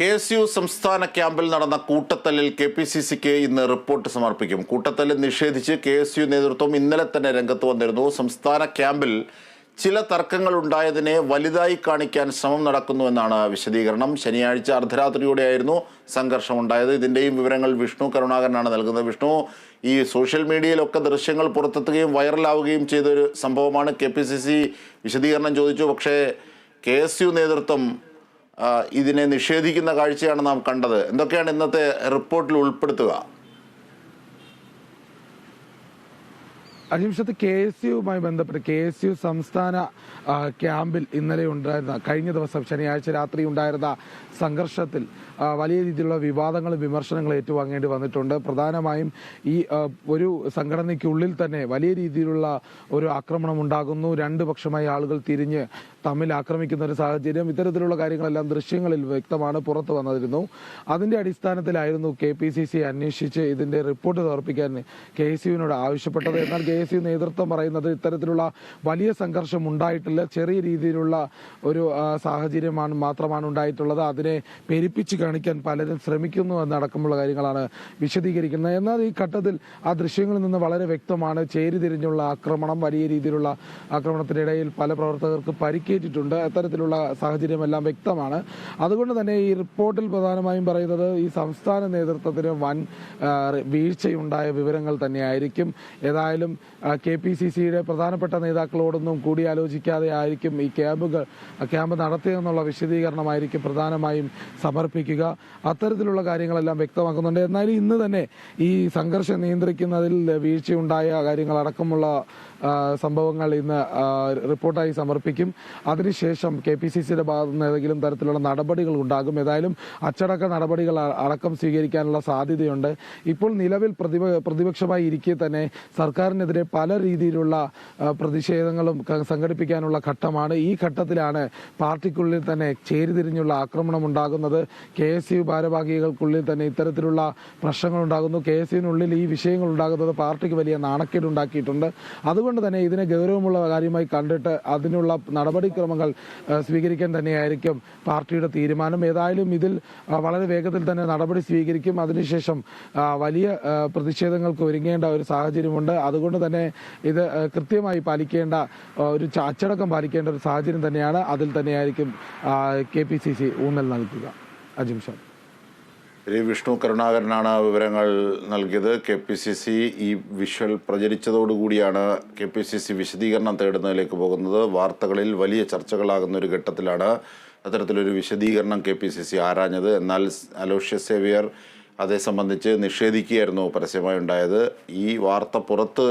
K S U സംസ്ഥാന ക്യാമ്പിൽ നടന്ന കൂട്ടത്തല്ലിൽ കെ പി സി സിക്ക് ഇന്ന് റിപ്പോർട്ട് സമർപ്പിക്കും. കൂട്ടത്തല്ല് നിഷേധിച്ച് കെ എസ് യു നേതൃത്വം ഇന്നലെ തന്നെ രംഗത്ത് വന്നിരുന്നു. സംസ്ഥാന ക്യാമ്പിൽ ചില തർക്കങ്ങൾ ഉണ്ടായതിനെ വലുതായി കാണിക്കാൻ ശ്രമം നടക്കുന്നു എന്നാണ് വിശദീകരണം. ശനിയാഴ്ച അർദ്ധരാത്രിയോടെയായിരുന്നു സംഘർഷം ഉണ്ടായത് ഇതിന്റെയും വിവരങ്ങൾ വിഷ്ണു കരുണാകരനാണ് നൽകുന്നത്. വിഷ്ണു ഈ സോഷ്യൽ മീഡിയയിലൊക്കെ ദൃശ്യങ്ങൾ പുറത്തെത്തുകയും വൈറലാവുകയും ചെയ്തൊരു സംഭവമാണ് കെ പി സി സി വിശദീകരണം ചോദിച്ചു. പക്ഷേ കെ എസ് യു നേതൃത്വം ഇതിനെ നിഷേധിക്കുന്ന കാഴ്ചയാണ് നാം കണ്ടത്. എന്തൊക്കെയാണ് ഇന്നത്തെ റിപ്പോർട്ടിൽ ഉൾപ്പെടുത്തുക? അനിമിഷത്ത് കെ എസ് യുമായി ബന്ധപ്പെട്ട് കെ എസ് യു സംസ്ഥാന ക്യാമ്പിൽ ഇന്നലെ ഉണ്ടായിരുന്ന കഴിഞ്ഞ ദിവസം ശനിയാഴ്ച രാത്രി ഉണ്ടായിരുന്ന സംഘർഷത്തിൽ വലിയ രീതിയിലുള്ള വിവാദങ്ങളും വിമർശനങ്ങളും ഏറ്റുവാങ്ങേണ്ടി വന്നിട്ടുണ്ട്. പ്രധാനമായും ഈ ഒരു സംഘടനയ്ക്കുള്ളിൽ തന്നെ വലിയ രീതിയിലുള്ള ഒരു ആക്രമണം ഉണ്ടാകുന്നു. രണ്ടു പക്ഷമായി ആളുകൾ തിരിഞ്ഞ് തമ്മിൽ ആക്രമിക്കുന്ന ഒരു സാഹചര്യം. ഇത്തരത്തിലുള്ള കാര്യങ്ങളെല്ലാം ദൃശ്യങ്ങളിൽ വ്യക്തമാണ് പുറത്തു വന്നിരുന്നു. അതിന്റെ അടിസ്ഥാനത്തിലായിരുന്നു കെ പി സി സി അന്വേഷിച്ച് ഇതിന്റെ റിപ്പോർട്ട് സമർപ്പിക്കാൻ കെ എസ് യുവിനോട് ആവശ്യപ്പെട്ടത്. എന്നാൽ കെ യു നേതൃത്വം പറയുന്നത് ഇത്തരത്തിലുള്ള വലിയ സംഘർഷം ഉണ്ടായിട്ടില്ല ചെറിയ രീതിയിലുള്ള ഒരു സാഹചര്യമാണ് മാത്രമാണ് ഉണ്ടായിട്ടുള്ളത്. അതിനെ പെരുപ്പിച്ച് കാണിക്കാൻ പലരും ശ്രമിക്കുന്നു എന്നടക്കമുള്ള കാര്യങ്ങളാണ് വിശദീകരിക്കുന്നത്. എന്നാൽ ഈ ഘട്ടത്തിൽ ആ ദൃശ്യങ്ങളിൽ നിന്ന് വളരെ വ്യക്തമാണ് ചേരി തിരിഞ്ഞുള്ള ആക്രമണം. വലിയ രീതിയിലുള്ള ആക്രമണത്തിനിടയിൽ പല പ്രവർത്തകർക്ക് പരിക്കേറ്റിട്ടുണ്ട്. അത്തരത്തിലുള്ള സാഹചര്യമെല്ലാം വ്യക്തമാണ്. അതുകൊണ്ട് തന്നെ ഈ റിപ്പോർട്ടിൽ പ്രധാനമായും പറയുന്നത് ഈ സംസ്ഥാന നേതൃത്വത്തിന് വൻ വീഴ്ചയുണ്ടായ വിവരങ്ങൾ തന്നെയായിരിക്കും. ഏതായാലും കെ പി സി സിയുടെ പ്രധാനപ്പെട്ട നേതാക്കളോടൊന്നും കൂടിയാലോചിക്കാതെ ആയിരിക്കും ഈ ക്യാമ്പുകൾ ക്യാമ്പ് നടത്തിയതെന്നുള്ള വിശദീകരണമായിരിക്കും പ്രധാനമായും സമർപ്പിക്കുക. അത്തരത്തിലുള്ള കാര്യങ്ങളെല്ലാം വ്യക്തമാക്കുന്നുണ്ട്. എന്നാലും ഇന്ന് തന്നെ ഈ സംഘർഷം നിയന്ത്രിക്കുന്നതിൽ വീഴ്ചയുണ്ടായ കാര്യങ്ങൾ അടക്കമുള്ള സംഭവങ്ങൾ ഇന്ന് റിപ്പോർട്ടായി സമർപ്പിക്കും. അതിനുശേഷം കെ പി സി സിയുടെ ഭാഗത്തു നിന്ന് ഏതെങ്കിലും തരത്തിലുള്ള നടപടികൾ ഉണ്ടാകും. ഏതായാലും അച്ചടക്ക നടപടികൾ അടക്കം സ്വീകരിക്കാനുള്ള സാധ്യതയുണ്ട്. ഇപ്പോൾ നിലവിൽ പ്രതിപക്ഷമായി ഇരിക്കെ തന്നെ സർക്കാരിനെതിരെ പല രീതിയിലുള്ള പ്രതിഷേധങ്ങളും സംഘടിപ്പിക്കാനുള്ള ഘട്ടമാണ്. ഈ ഘട്ടത്തിലാണ് പാർട്ടിക്കുള്ളിൽ തന്നെ ചേരിതിരിഞ്ഞുള്ള ആക്രമണം ഉണ്ടാകുന്നത് കെ എസ് യു ഭാരവാഹികൾക്കുള്ളിൽ തന്നെ ഇത്തരത്തിലുള്ള പ്രശ്നങ്ങൾ ഉണ്ടാകുന്നു കെ എസ് യുവിനുള്ളിൽ ഈ വിഷയങ്ങൾ ഉണ്ടാകുന്നത് പാർട്ടിക്ക് വലിയ നാണക്കേട് ഉണ്ടാക്കിയിട്ടുണ്ട് അതുകൊണ്ട് തന്നെ ഇതിനെ ഗൗരവമുള്ള കാര്യമായി കണ്ടിട്ട് അതിനുള്ള നടപടിക്രമങ്ങൾ സ്വീകരിക്കാൻ തന്നെയായിരിക്കും പാർട്ടിയുടെ തീരുമാനം. ഏതായാലും ഇതിൽ വളരെ വേഗത്തിൽ തന്നെ നടപടി സ്വീകരിക്കും. അതിനുശേഷം വലിയ പ്രതിഷേധങ്ങൾക്ക് ഒരുങ്ങേണ്ട ഒരു സാഹചര്യമുണ്ട്. അതുകൊണ്ട് തന്നെ ഇത് കൃത്യമായി പാലിക്കേണ്ട ഒരു അച്ചടക്കം പാലിക്കേണ്ട ഒരു സാഹചര്യം തന്നെയാണ്. അതിൽ തന്നെയായിരിക്കും കെ പി സി സി ഊന്നൽ നൽകുക. അജിം ഷാ. ശ്രീ വിഷ്ണു കരുണാകരനാണ് വിവരങ്ങൾ നൽകിയത്. കെ പി സി സി ഈ വിഷ്വൽ പ്രചരിച്ചതോടുകൂടിയാണ് കെ പി സി സി വിശദീകരണം തേടുന്നതിലേക്ക് പോകുന്നത്. വാർത്തകളിൽ വലിയ ചർച്ചകളാകുന്ന ഒരു ഘട്ടത്തിലാണ് അത്തരത്തിലൊരു വിശദീകരണം കെ പി സി സി ആരാഞ്ഞത്. എന്നാൽ അലോഷ്യ സേവിയർ അതേ സംബന്ധിച്ച് നിഷേധിക്കുകയായിരുന്നു പരസ്യമായി ഉണ്ടായത് ഈ വാർത്ത പുറത്ത്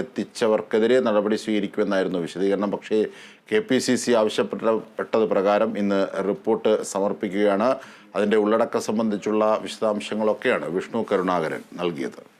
എത്തിച്ചവർക്കെതിരെ നടപടി സ്വീകരിക്കുമെന്നായിരുന്നു വിശദീകരണം. പക്ഷേ കെ പി സി സി ആവശ്യപ്പെട്ട പെട്ടത് പ്രകാരം ഇന്ന് റിപ്പോർട്ട് സമർപ്പിക്കുകയാണ്. അതിന്റെ ഉള്ളടക്കം സംബന്ധിച്ചുള്ള വിശദാംശങ്ങളൊക്കെയാണ് വിഷ്ണു കരുണാകരൻ നൽകിയത്.